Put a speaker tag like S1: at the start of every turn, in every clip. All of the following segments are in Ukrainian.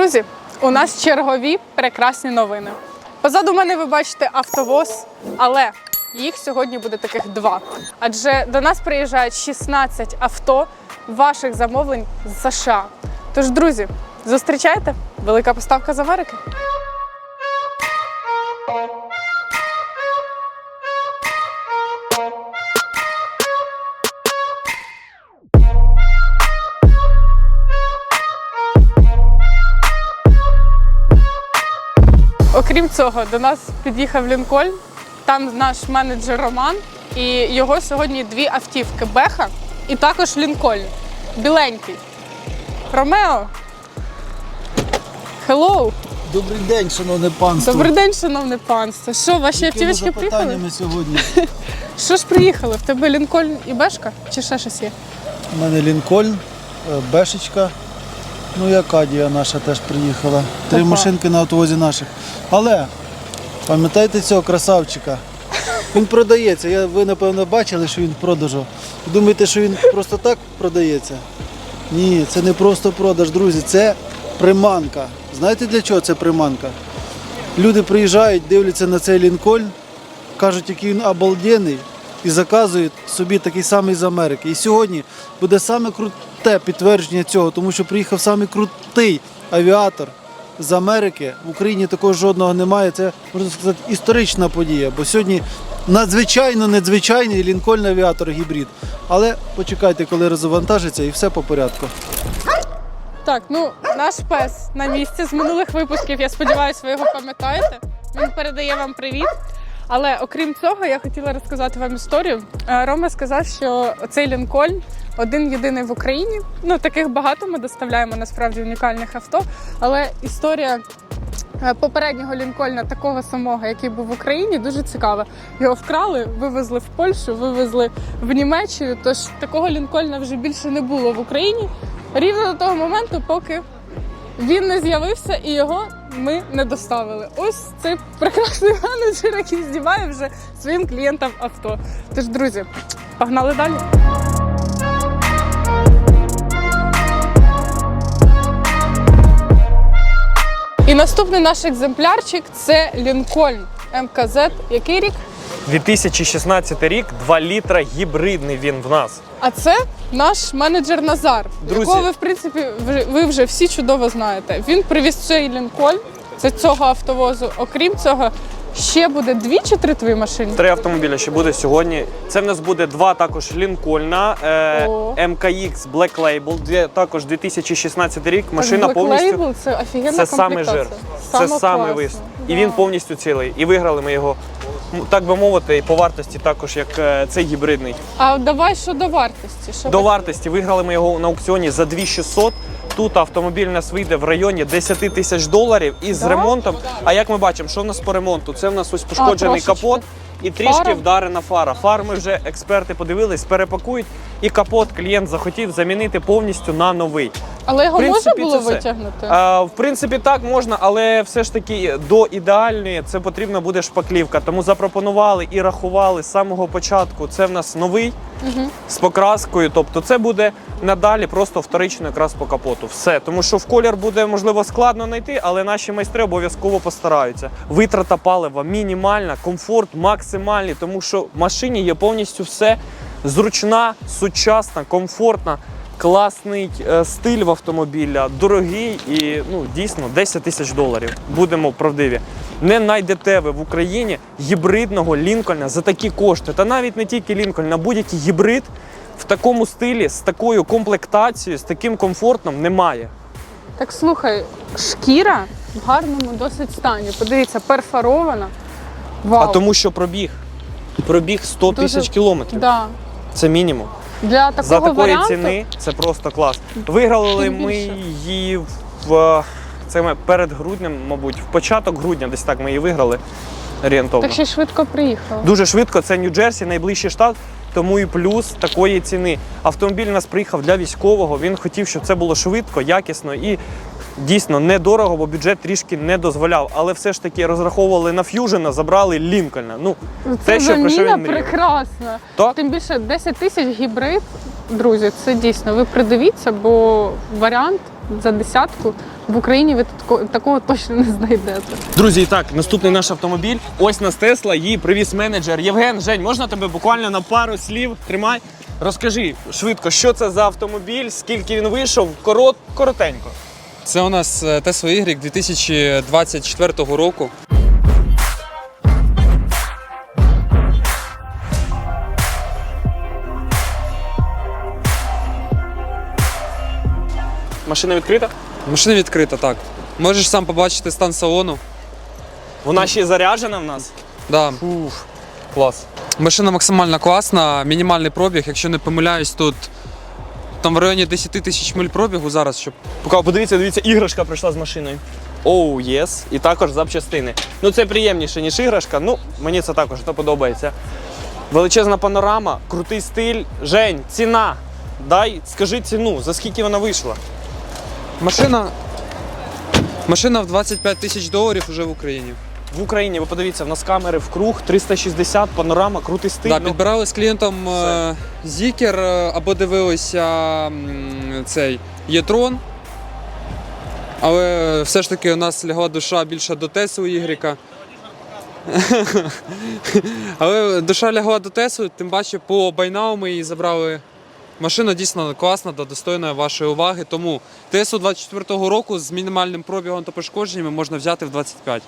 S1: Друзі, у нас чергові прекрасні новини. Позаду мене ви бачите автовоз, але їх сьогодні буде таких два. Адже до нас приїжджають 16 авто ваших замовлень з США. Тож, друзі, зустрічайте велика поставка з Америки. Окрім цього, до нас під'їхав Лінкольн. Там наш менеджер Роман, і його сьогодні дві автівки Беха і також Лінкольн. Біленький. Ромео. Хеллоу!
S2: Добрий день, шановне панство.
S1: Добрий день, шановне панство. Що, ваші автівочки приїхали?
S2: запитаннями сьогодні?
S1: Що ж приїхали? В тебе Лінкольн і Бешка? Чи ще щось є?
S2: У мене Лінкольн, е, Бешечка, ну і Акадія наша теж приїхала. Три машинки на автовозі наших. Але пам'ятаєте цього красавчика? Він продається. Я, ви, напевно, бачили, що він в продажу. Думаєте, що він просто так продається? Ні, це не просто продаж, друзі, це приманка. Знаєте для чого це приманка? Люди приїжджають, дивляться на цей Лінкольн, кажуть, який він обалденний, і заказують собі такий самий з Америки. І сьогодні буде саме круте підтвердження цього, тому що приїхав саме крутий авіатор з Америки. В Україні такого жодного немає. Це можна сказати історична подія. Бо сьогодні надзвичайно надзвичайний Лінкольн авіатор гібрид. Але почекайте, коли розвантажиться, і все по порядку.
S1: Так, ну наш пес на місці з минулих випусків. Я сподіваюся, ви його пам'ятаєте. Він передає вам привіт. Але окрім цього, я хотіла розказати вам історію. Е, Рома сказав, що цей Лінкольн один єдиний в Україні. Ну таких багато ми доставляємо насправді унікальних авто. Але історія е, попереднього Лінкольна, такого самого, який був в Україні, дуже цікава. Його вкрали, вивезли в Польщу, вивезли в Німеччину. Тож такого Лінкольна вже більше не було в Україні. Рівно до того моменту, поки він не з'явився і його ми не доставили. Ось цей прекрасний менеджер, який здіває вже своїм клієнтам авто. Тож, друзі, погнали далі. І наступний наш екземплярчик це Лінкольн МКЗ. Який рік?
S3: 2016 рік, 2 літра гібридний він в нас.
S1: А це наш менеджер Назар,
S3: Друзі.
S1: якого ви в принципі ви вже всі чудово знаєте. Він привіз цей Лінкольн це цього автовозу. Окрім цього, ще буде дві чи три твої машини.
S3: Три автомобіля ще буде сьогодні. Це в нас буде два також Лінкольна, е. MKX Black Label, де також 2016 рік. Машина
S1: Black
S3: повністю.
S1: Label – це офігенна
S3: Це саме
S1: комплектація.
S3: жир, це
S1: Саме
S3: саме вис. І він повністю цілий. І виграли ми його, так би мовити, і по вартості також, як е, цей гібридний.
S1: А давай щодо вартості. Що
S3: До вартості виграли ми його на аукціоні за 2600. Тут автомобіль у нас вийде в районі 10 тисяч доларів і з
S1: Да?
S3: ремонтом. А як ми бачимо, що в нас по ремонту? Це в нас ось пошкоджений
S1: трошечки.
S3: капот і трішки
S1: Фара?
S3: вдарена фара. Фар ми вже експерти подивились, перепакують. І капот клієнт захотів замінити повністю на новий.
S1: Але його
S3: В принципі,
S1: можна було
S3: це все.
S1: витягнути?
S3: А, в принципі, так можна, але все ж таки до ідеальної це потрібна буде шпаклівка. Тому запропонували і рахували з самого початку. Це в нас новий з покраскою. Тобто, це буде надалі просто вторично якраз по капоту. Все, тому що в колір буде можливо складно знайти, але наші майстри обов'язково постараються. Витрата палива мінімальна, комфорт максимальний, тому що в машині є повністю все зручна, сучасна, комфортна. Класний е, стиль в автомобіля, дорогий і ну дійсно 10 тисяч доларів. Будемо правдиві. Не знайдете ви в Україні гібридного Лінкольна за такі кошти. Та навіть не тільки Лінкольн, а будь-який гібрид в такому стилі, з такою комплектацією, з таким комфортом немає.
S1: Так слухай, шкіра в гарному досить стані. Подивіться, перфорована. Вау.
S3: А тому, що пробіг. Пробіг 100
S1: Дуже-
S3: тисяч кілометрів.
S1: да.
S3: Це мінімум.
S1: Для такого
S3: За такої
S1: варіанту
S3: ціни це просто клас. Виграли ми
S1: більше.
S3: її в це ми перед груднем, мабуть, в початок грудня, десь так ми її виграли орієнтовно.
S1: так ще швидко приїхали.
S3: Дуже швидко. Це Нью-Джерсі, найближчий штат. Тому і плюс такої ціни. Автомобіль у нас приїхав для військового. Він хотів, щоб це було швидко, якісно і дійсно недорого, бо бюджет трішки не дозволяв. Але все ж таки розраховували на Ф'южена, забрали Лінкольна. Ну
S1: Це
S3: те, що про що він мріяв.
S1: прекрасна.
S3: Так.
S1: Тим більше 10 тисяч гібрид. Друзі, це дійсно. Ви придивіться, бо варіант за десятку В Україні ви тако- такого точно не знайдете.
S3: Друзі, і так, наступний наш автомобіль. Ось нас Тесла, її привіз менеджер. Євген, Жень, можна тебе буквально на пару слів тримай? Розкажи швидко, що це за автомобіль, скільки він вийшов, корот, коротенько.
S4: Це у нас е, Tesla Y 2024 року.
S3: Машина відкрита.
S4: Машина відкрита, так. Можеш сам побачити стан салону.
S3: Вона ще й заряджена в нас.
S4: Да.
S3: Уф, клас.
S4: Машина максимально класна, мінімальний пробіг. Якщо не помиляюсь, тут там в районі 10 тисяч миль пробігу зараз, щоб
S3: Поки подивіться, дивіться, іграшка прийшла з машиною. Оу, єс. І також запчастини. Ну це приємніше, ніж іграшка. Ну, мені це також то подобається. Величезна панорама, крутий стиль. Жень, ціна. Дай, скажи ціну, за скільки вона вийшла?
S4: машина. Машина в 25 тисяч доларів вже в Україні.
S3: В Україні, ви подивіться, в нас камери в круг, 360, панорама, крутий стиль.
S4: Да,
S3: ну,
S4: підбирали з клієнтом
S3: все.
S4: е, Зікер е, або дивилися м, цей Єтрон. Але все ж таки у нас лягла душа більше до Тесли Ігріка. Але душа лягла до Тесли, тим паче по байнау ми її забрали. Машина дійсно класна та достойна вашої уваги. Тому Теслу 24-го року з мінімальним пробігом та пошкодженнями можна взяти в 25.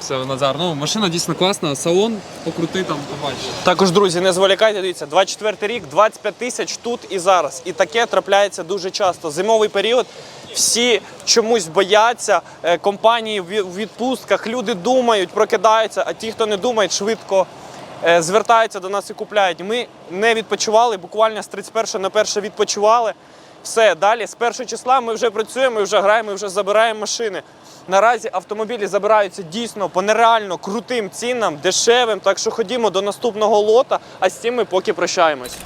S4: Все, Назар. Ну, машина дійсно класна, салон покрутий там, побачиш.
S3: Також, друзі, не зволікайте, дивіться, 24 рік, 25 тисяч тут і зараз. І таке трапляється дуже часто. Зимовий період всі чомусь бояться, е, компанії в відпустках, люди думають, прокидаються, а ті, хто не думають, швидко е, звертаються до нас і купляють. Ми не відпочивали, буквально з 31 на 1 відпочивали. Все, далі з першого числа ми вже працюємо, ми вже граємо, ми вже забираємо машини. Наразі автомобілі забираються дійсно по нереально крутим цінам, дешевим. Так що ходімо до наступного лота, а з цим ми поки прощаємось.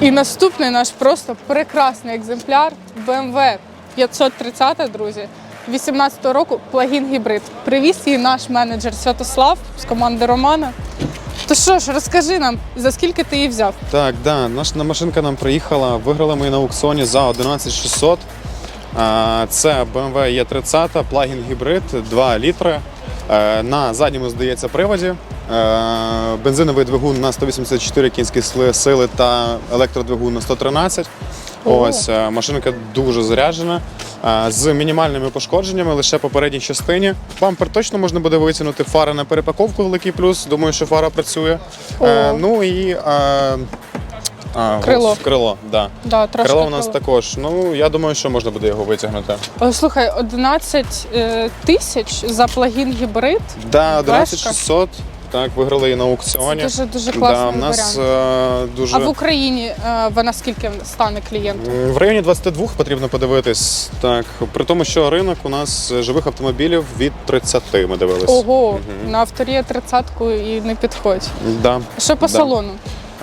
S1: І наступний наш просто прекрасний екземпляр BMW 530, друзі, 18-го року плагін гібрид. Привіз її наш менеджер Святослав з команди Романа. То що ж, розкажи нам, за скільки ти її взяв?
S5: Так, да, наша машинка нам приїхала. Виграли ми її на аукціоні за 11600. Це BMW E30, плагін гібрид, 2 літри. Е, На задньому, здається, приводі. Е, Бензиновий двигун на 184 кінські сили та електродвигун на 113. Ось е, машинка дуже заряджена. е, З мінімальними пошкодженнями лише по передній частині. Бампер точно можна буде витягнути. Фара на перепаковку великий плюс. Думаю, що фара працює. Е,
S1: О.
S5: Ну і а,
S1: Крило.
S5: ось, крило, да.
S1: Да, трошки
S5: Крило у нас
S1: крило.
S5: також. Ну я думаю, що можна буде його витягнути.
S1: О, Слухай, 11 е, тисяч за плагін гібрид.
S5: Да,
S1: Бешка.
S5: 11600. Так, виграли її на
S1: Це
S5: аукціоні.
S1: дуже дуже
S5: да,
S1: класний
S5: в нас
S1: варіант.
S5: е, дуже
S1: А в Україні е, вона скільки стане клієнтом?
S5: В районі 22 потрібно подивитись. Так, при тому, що ринок у нас живих автомобілів від 30 ми дивились.
S1: Ого, на авторі 30-ку і не підходь.
S5: Да.
S1: Що по
S5: Да.
S1: салону?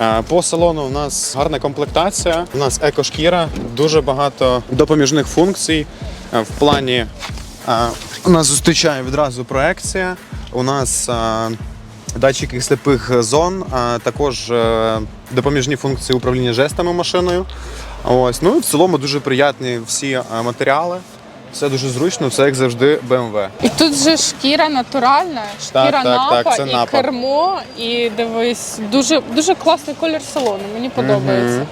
S5: Е, По салону у нас гарна комплектація. У нас екошкіра, дуже багато допоміжних функцій. Е, В плані е, у нас зустрічає відразу проекція. У нас е, датчики сліпих зон, а також е, допоміжні функції управління жестами машиною. Ось ну і в цілому дуже приятні всі е, матеріали. Все дуже зручно, все як завжди BMW.
S1: І тут же шкіра натуральна, шкіра
S5: Так, так,
S1: напа,
S5: так, це
S1: і
S5: напа.
S1: кермо, і дивись, дуже, дуже класний колір салону, мені подобається.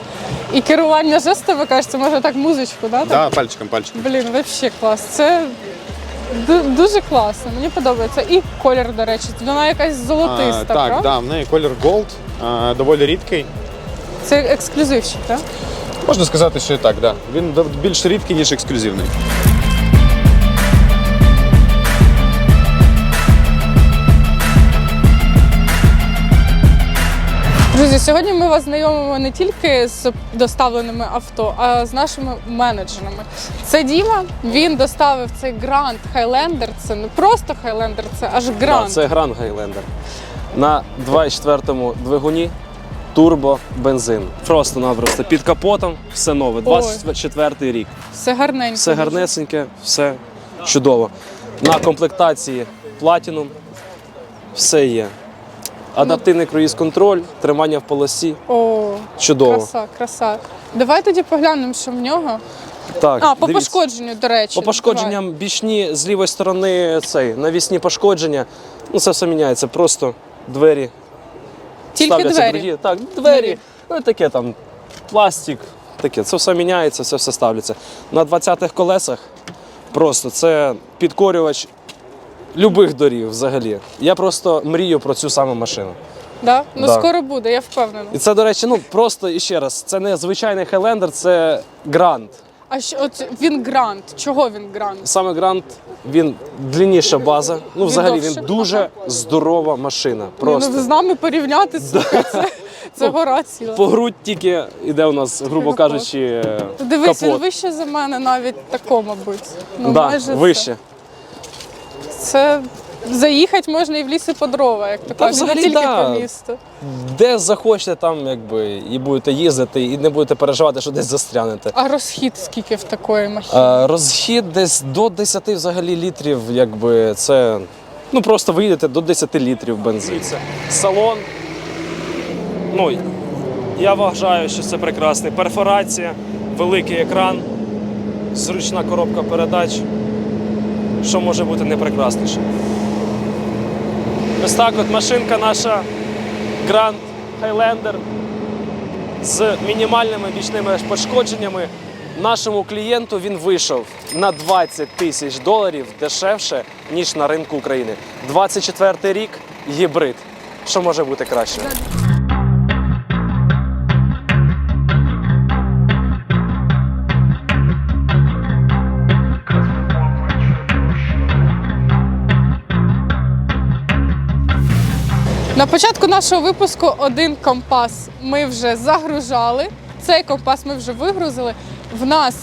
S1: І керування жестами, кажеться, може так музичку, да?
S5: Да, пальчиком, пальчиком.
S1: Блін, взагалі клас. Це ду- дуже класно, мені подобається. І колір, до речі, вона якась золотиста,
S5: А, так,
S1: правда?
S5: да, в неї колір Gold, а, доволі рідкий.
S1: Це ексклюзивчик, так?
S5: Можна сказати, що і так, да. Він дов- більш рідкий, ніж ексклюзивний.
S1: Друзі, сьогодні ми вас знайомимо не тільки з доставленими авто, а з нашими менеджерами. Це Діма. Він доставив цей Grand Highlander. Це не просто Highlander, це аж
S6: Да, це Grand Highlander. На 24-му двигуні турбо бензин. Просто-напросто під капотом, все нове. 24-й рік.
S1: Все гарненько.
S6: Все гарнесеньке, все чудово. На комплектації Platinum. все є. Адаптивний круїз-контроль, тримання в полосі.
S1: О,
S6: Чудово.
S1: краса, краса. Давай тоді поглянемо, що в нього.
S6: Так,
S1: А, по
S6: дивіться.
S1: пошкодженню, до речі.
S6: По пошкодженням бічні з лівої сторони цей навісні пошкодження. Ну це все міняється. Просто двері
S1: Тільки
S6: ставляться
S1: двері.
S6: другі. Так, двері.
S1: Двері.
S6: Ну таке там пластик. Таке. Це все міняється, це все ставляться. На 20-х колесах просто це підкорювач любих доріг взагалі. Я просто мрію про цю саму машину.
S1: Да? Ну
S6: Да.
S1: скоро буде, я впевнена.
S6: І це, до речі, ну просто і ще раз, це не звичайний Хайлендер, це грант.
S1: А що от він грант? Чого він грант?
S6: Саме грант, він длинніша база. Ну, взагалі, він
S1: довше?
S6: дуже здорова машина.
S1: Ну,
S6: Просто
S1: з нами порівняти слухай, це, це гора ціла.
S6: по грудь тільки іде у нас, грубо
S1: Капот.
S6: кажучи,
S1: Дивись, він
S6: капот.
S1: вище за мене навіть тако, мабуть. Ну,
S6: да,
S1: майже
S6: вище.
S1: Це. заїхати можна і в ліс і по дрова, як то кажуть, не
S6: взагалі,
S1: тільки
S6: да.
S1: по місту.
S6: Де захочете, там якби і будете їздити, і не будете переживати, що десь застрянете.
S1: А розхід скільки в такої махіни?
S6: Е, Розхід десь до 10 взагалі літрів, якби це. Ну просто ви їдете до 10 літрів бензину. Салон. Ну, я вважаю, що це прекрасний. Перфорація, великий екран, зручна коробка передач. Що може бути не прекрасніше? Ось так от машинка наша Grand Highlander з мінімальними бічними пошкодженнями. Нашому клієнту він вийшов на 20 тисяч доларів дешевше, ніж на ринку України. 24 рік гібрид. Що може бути краще?
S1: На початку нашого випуску один компас ми вже загружали. Цей компас ми вже вигрузили. В нас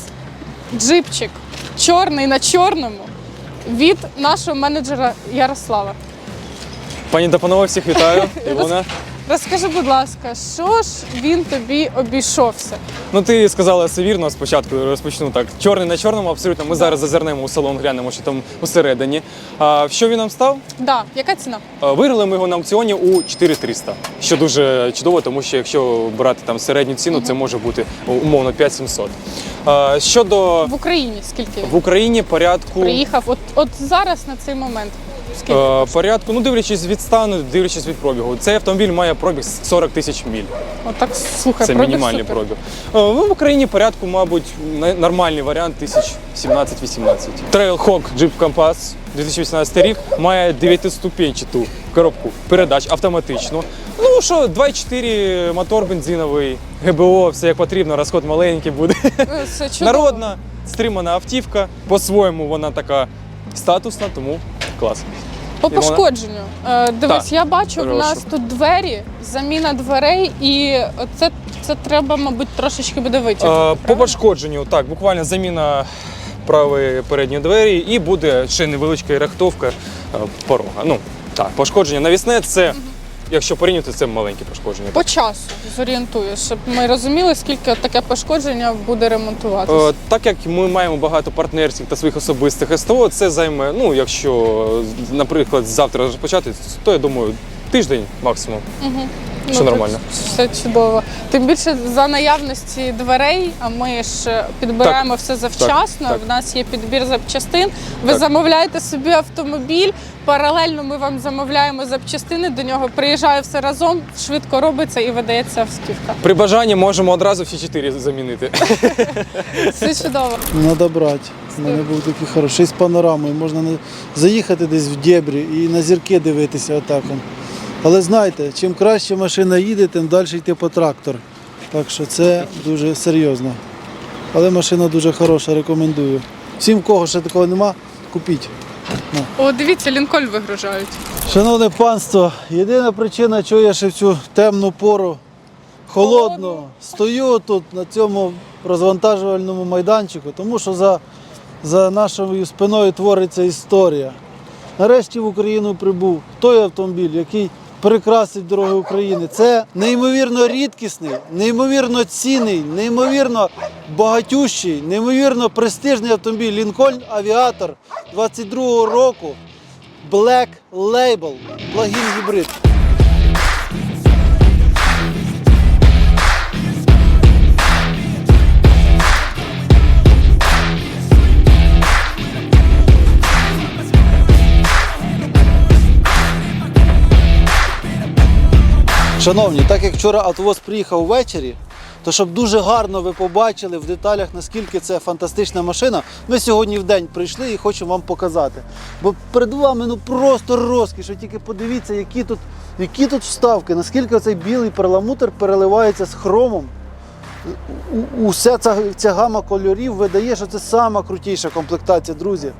S1: джипчик чорний на чорному від нашого менеджера Ярослава.
S7: Пані та панове, всіх вітаю. Івона.
S1: Розкажи, будь ласка, що ж він тобі обійшовся?
S7: Ну ти сказала все вірно. Спочатку розпочну так. Чорний на чорному, абсолютно. Ми зараз зазирнемо у салон, глянемо, що там усередині. А в що він нам став?
S1: Да, яка ціна?
S7: А, Виграли ми його на аукціоні у 4300, що дуже чудово, тому що якщо брати там середню ціну, це може бути умовно 5700. А, Щодо
S1: В Україні скільки
S7: в Україні порядку
S1: приїхав? От, от зараз на цей момент. Скільки?
S7: е, порядку, ну дивлячись від стану, дивлячись від пробігу. Цей автомобіль має пробіг 40 тисяч міль.
S1: Отак слухай,
S7: Це
S1: пробіг
S7: мінімальний
S1: супер.
S7: пробіг. Е, Ну, в Україні порядку, мабуть, нормальний варіант 1017-18. Trailhawk Jeep Compass 2018 рік має 9-ступенчату коробку передач автоматичну. Ну що, 2,4 мотор бензиновий, ГБО, все як потрібно, розход маленький буде.
S1: Це чудово.
S7: Народна, стримана автівка. По-своєму вона така статусна, тому клас.
S1: По пошкодженню. Е, дивись,
S7: Так,
S1: я бачу, в
S7: прошу.
S1: нас тут двері, заміна дверей, і це, це треба, мабуть, трошечки буде
S7: Е,
S1: витягнути.
S7: По пошкодженню, так, буквально заміна правої передньої двері і буде ще невеличка рехтовка е, порога. Ну, так, пошкодження навісне це, якщо порівняти, це маленьке пошкодження.
S1: По часу зорієнтуєш, щоб ми розуміли, скільки таке пошкодження буде ремонтуватися.
S7: Е, Так як ми маємо багато партнерських та своїх особистих СТО, це займе, ну, якщо, наприклад, завтра розпочати, то я думаю, тиждень максимум. що
S1: Ну,
S7: нормально.
S1: Все чудово. Тим більше за наявності дверей, а ми ж підбираємо все завчасно.
S7: так.
S1: В нас є підбір запчастин. Ви
S7: Так.
S1: замовляєте собі автомобіль. Паралельно ми вам замовляємо запчастини. До нього приїжджає все разом, швидко робиться і видається автівка.
S7: При бажанні можемо одразу всі чотири замінити.
S1: Це чудово.
S2: Треба брати. У мене був такий хороший з панорамою. Можна на- заїхати десь в дєбрі і на зірки дивитися отак. Але знаєте, чим краще машина їде, тим далі йти по трактор. Так що це дуже серйозно. Але машина дуже хороша, рекомендую. Всім, в кого ще такого нема, купіть.
S1: О, дивіться, лінколь вигружають.
S2: Шановне панство, єдина причина, чого я ще в цю темну пору Холодно. стою тут на цьому розвантажувальному майданчику, тому що за, за нашою спиною твориться історія. Нарешті в Україну прибув той автомобіль, який перекрасить дороги України. Це неймовірно рідкісний, неймовірно цінний, неймовірно багатющий, неймовірно престижний автомобіль Лінкольн Авіатор 22-го року. Black Label плагін гібрид. Шановні, так як вчора автовоз приїхав ввечері, то щоб дуже гарно ви побачили в деталях, наскільки це фантастична машина, ми сьогодні в день прийшли і хочемо вам показати. Бо перед вами ну просто розкіш. Тільки подивіться, які тут, які тут вставки, наскільки цей білий перламутр переливається з хромом. Уся ця, ця гама кольорів видає, що це сама крутіша комплектація, друзі.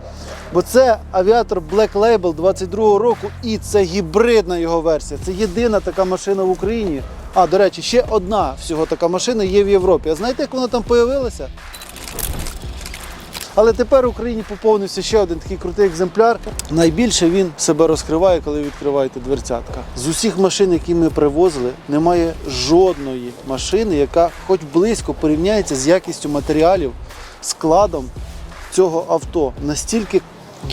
S2: Бо це авіатор Black Label 22-го року і це гібридна його версія. Це єдина така машина в Україні. А, до речі, ще одна всього така машина є в Європі. А знаєте, як вона там появилася? Але тепер в Україні поповнився ще один такий крутий екземпляр. Найбільше він себе розкриває, коли відкриваєте дверцятка. З усіх машин, які ми привозили, немає жодної машини, яка хоч близько порівняється з якістю матеріалів, складом цього авто. Настільки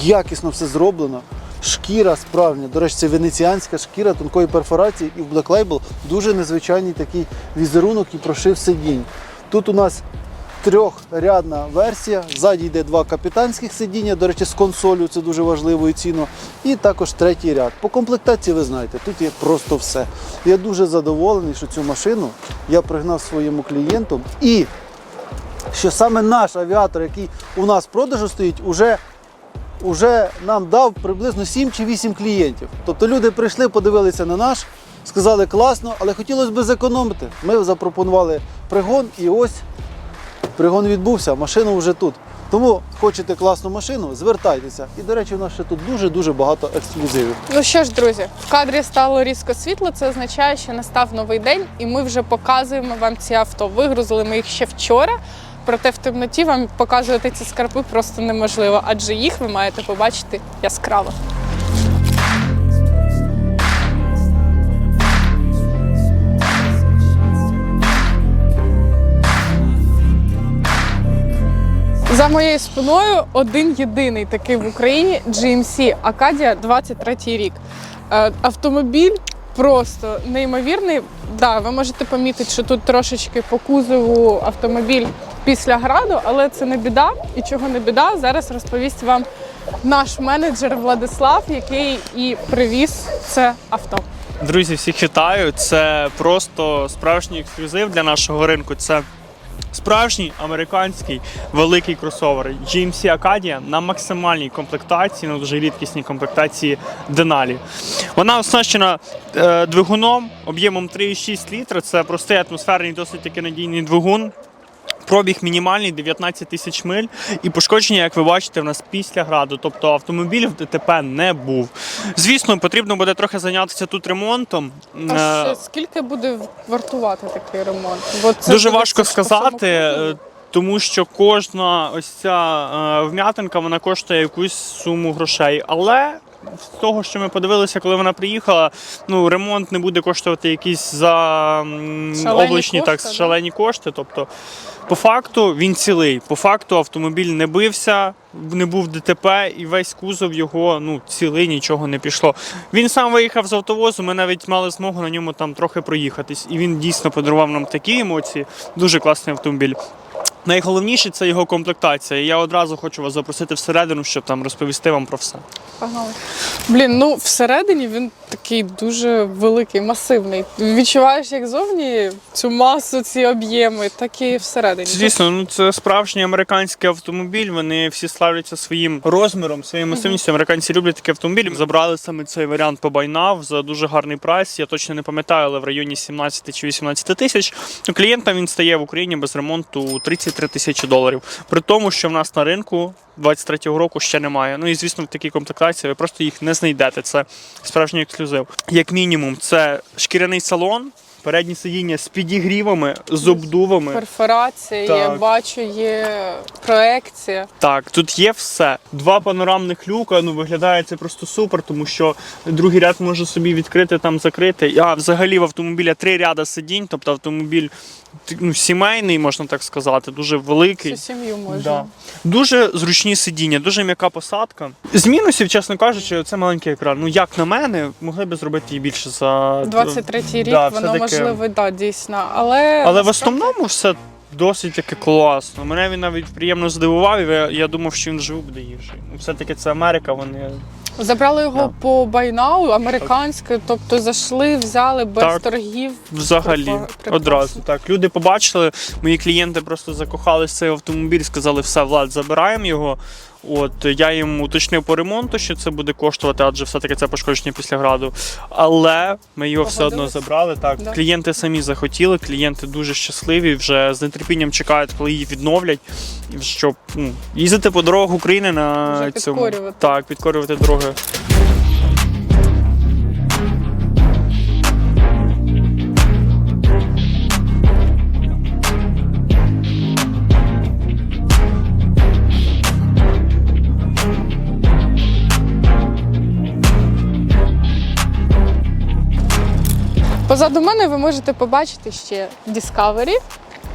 S2: якісно все зроблено. Шкіра справжня, до речі, це венеціанська шкіра тонкої перфорації, і в Black Label дуже незвичайний такий візерунок і прошив сидінь. Тут у нас трьохрядна версія. Ззаді йде два капітанських сидіння, до речі, з консолью, це дуже важливо і цінно. І також третій ряд. По комплектації ви знаєте, тут є просто все. Я дуже задоволений, що цю машину я пригнав своєму клієнту. І що саме наш авіатор, який у нас в продажу стоїть, уже, уже нам дав приблизно 7 чи 8 клієнтів. Тобто люди прийшли, подивилися на наш, сказали класно, але хотілося б зекономити. Ми запропонували пригон і ось пригон відбувся, машина вже тут. Тому хочете класну машину, звертайтеся. І, до речі, у нас ще тут дуже-дуже багато ексклюзивів.
S1: Ну що ж, друзі, в кадрі стало різко світло. Це означає, що настав новий день, і ми вже показуємо вам ці авто. Вигрузили ми їх ще вчора. Проте в темноті вам показувати ці скарби просто неможливо, адже їх ви маєте побачити яскраво. За моєю спиною один єдиний такий в Україні GMC Acadia 23 рік. Е, Автомобіль просто неймовірний. Да, ви можете помітити, що тут трошечки по кузову автомобіль після граду, але це не біда. І чого не біда, зараз розповість вам наш менеджер Владислав, який і привіз це авто.
S8: Друзі, всіх вітаю. Це просто справжній ексклюзив для нашого ринку. Це справжній американський великий кросовер GMC Acadia на максимальній комплектації, на дуже рідкісній комплектації Denali. Вона оснащена е, двигуном об'ємом 3,6 літра. Це простий атмосферний, досить таки надійний двигун. Пробіг мінімальний 19 тисяч миль, і пошкодження, як ви бачите, в нас після граду. Тобто автомобіль в ДТП не був. Звісно, потрібно буде трохи зайнятися тут ремонтом.
S1: А
S8: Е,
S1: скільки буде вартувати такий ремонт? Бо це
S8: Дуже важко сказати, е, тому що кожна ось ця е, вм'ятинка вона коштує якусь суму грошей. Але з того, що ми подивилися, коли вона приїхала, ну ремонт не буде коштувати якісь за
S1: Шалені
S8: облачні
S1: кошти,
S8: так
S1: да?
S8: шалені кошти. Тобто, по факту він цілий. По факту автомобіль не бився, не був ДТП, і весь кузов його ну цілий, нічого не пішло. Він сам виїхав з автовозу. Ми навіть мали змогу на ньому там трохи проїхатись. І він дійсно подарував нам такі емоції. Дуже класний автомобіль. Найголовніше це його комплектація. І я одразу хочу вас запросити всередину, щоб там розповісти вам про все.
S1: Погнали. Блін, ну всередині він такий дуже великий, масивний. Відчуваєш як зовні цю масу, ці об'єми, так і всередині.
S8: Звісно, ну це справжній американський автомобіль. Вони всі славляться своїм розміром, своєю масивністю. Американці люблять такі автомобілі. Забрали саме цей варіант по байнав за дуже гарний прайс. Я точно не пам'ятаю, але в районі 17 чи 18 тисяч. Ну, клієнтам він стає в Україні без ремонту 33 тисячі доларів. При тому, що в нас на ринку 23-го року ще немає. Ну і звісно, в такій комплектації ви просто їх не знайдете. Це справжній ексклюзив. Як мінімум, це шкіряний салон. Передні сидіння з підігрівами, з обдувами.
S1: Перфорація,
S8: Так.
S1: бачу, є проекція.
S8: Так, тут є все. Два панорамних люка. Ну виглядає це просто супер, тому що другий ряд може собі відкрити там, закрити. А взагалі в автомобіля три ряда сидінь, тобто автомобіль ну, сімейний, можна так сказати, дуже великий.
S1: Всю сім'ю можна.
S8: Да. Дуже зручні сидіння, дуже м'яка посадка. З мінусів, чесно кажучи, це маленький екран. Ну як на мене, могли б зробити її більше за
S1: 23-й рік,
S8: Да,
S1: воно можливо, да, дійсно. Але,
S8: Але в основному все досить таки класно. Мене він навіть приємно здивував, і я, думав, що він вживу буде гірший. Ну, Все-таки це Америка, вони
S1: Забрали його
S8: Да.
S1: по байнау, американське, тобто зайшли, взяли без
S8: Так.
S1: торгів.
S8: взагалі
S1: прекрасно.
S8: одразу. Так, люди побачили, мої клієнти просто закохались в цей автомобіль, сказали, все, Влад, забираємо його. От я їм уточнив по ремонту, що це буде коштувати, адже все-таки це пошкодження після граду. Але ми його все одно забрали. Так,
S1: Да.
S8: клієнти самі захотіли, клієнти дуже щасливі, вже з нетерпінням чекають, коли її відновлять, щоб ну, їздити по дорогах України на
S1: Вже
S8: цьому.
S1: підкорювати.
S8: Так, підкорювати дороги.
S1: Позаду мене ви можете побачити ще Discovery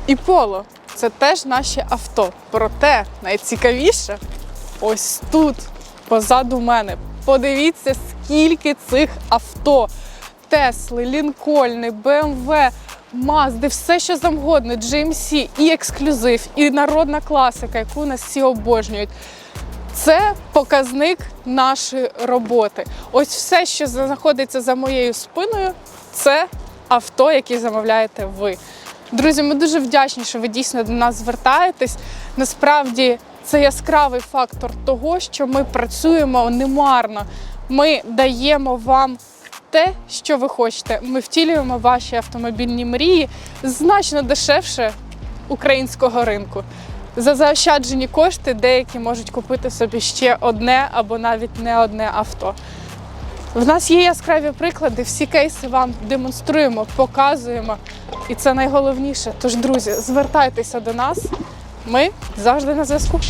S1: і Polo. Це теж наші авто. Проте найцікавіше ось тут, позаду мене. Подивіться, скільки цих авто. Тесли, Лінкольни, BMW, Мазди, все що завгодно, GMC, і ексклюзив, і народна класика, яку нас всі обожнюють. Це показник нашої роботи. Ось все, що знаходиться за моєю спиною, це авто, яке замовляєте ви. Друзі, ми дуже вдячні, що ви дійсно до нас звертаєтесь. Насправді це яскравий фактор того, що ми працюємо немарно. Ми даємо вам те, що ви хочете. Ми втілюємо ваші автомобільні мрії значно дешевше українського ринку. За заощаджені кошти деякі можуть купити собі ще одне або навіть не одне авто. В нас є яскраві приклади, всі кейси вам демонструємо, показуємо. І це найголовніше. Тож, друзі, звертайтеся до нас. Ми завжди на зв'язку.